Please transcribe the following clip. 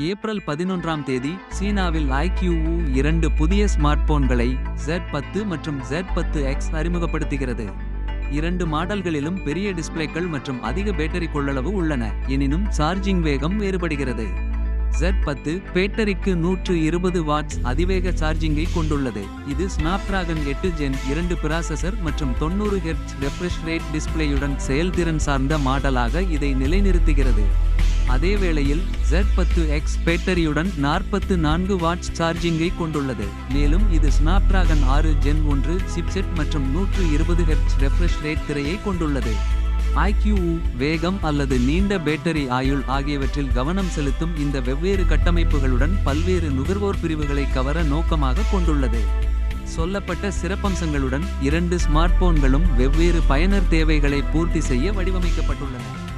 April பதினொன்றாம் தேதி சீனாவில் ஐக்யூவு இரண்டு புதிய ஸ்மார்ட்போன்களை ஜெட் பத்து மற்றும் ஜெட் பத்து எக்ஸ் அறிமுகப்படுத்துகிறது. இரண்டு மாடல்களிலும் பெரிய டிஸ்ப்ளேக்கள் மற்றும் அதிக பேட்டரி கொள்ளளவு உள்ளன. எனினும் சார்ஜிங் வேகம் வேறுபடுகிறது. ஜெட் பத்து பேட்டரிக்கு நூற்று இருபது வாட்ஸ் அதிவேக சார்ஜிங்கை கொண்டுள்ளது. இது ஸ்னாப்டிராகன் எட்டு ஜென் இரண்டு பிராசஸர் மற்றும் தொண்ணூறு ஹெர்ட்ஸ் ரெஃப்ரெஷ் ரேட் டிஸ்ப்ளேயுடன் செயல்திறன் சார்ந்த மாடலாக இதை நிலைநிறுத்துகிறது. அதேவேளையில் ஜெட் பத்து எக்ஸ் பேட்டரியுடன் நாற்பத்து நான்கு வாட்ஸ் சார்ஜிங்கை கொண்டுள்ளது. மேலும் இது ஸ்னாப்டிராகன் ஆறு ஜென் ஒன்று சிப்செட் மற்றும் நூற்று இருபது ஹெர்ட்ஸ் ரெஃப்ரெஷ் ரேட் திரையை கொண்டுள்ளது. ஐக்யூ வேகம் அல்லது நீண்ட பேட்டரி ஆயுள் ஆகியவற்றில் கவனம் செலுத்தும் இந்த வெவ்வேறு கட்டமைப்புகளுடன் பல்வேறு நுகர்வோர் பிரிவுகளை கவர நோக்கமாக கொண்டுள்ளது. சொல்லப்பட்ட சிறப்பம்சங்களுடன் இரண்டு ஸ்மார்ட் போன்களும் வெவ்வேறு பயனர் தேவைகளை பூர்த்தி செய்ய வடிவமைக்கப்பட்டுள்ளன.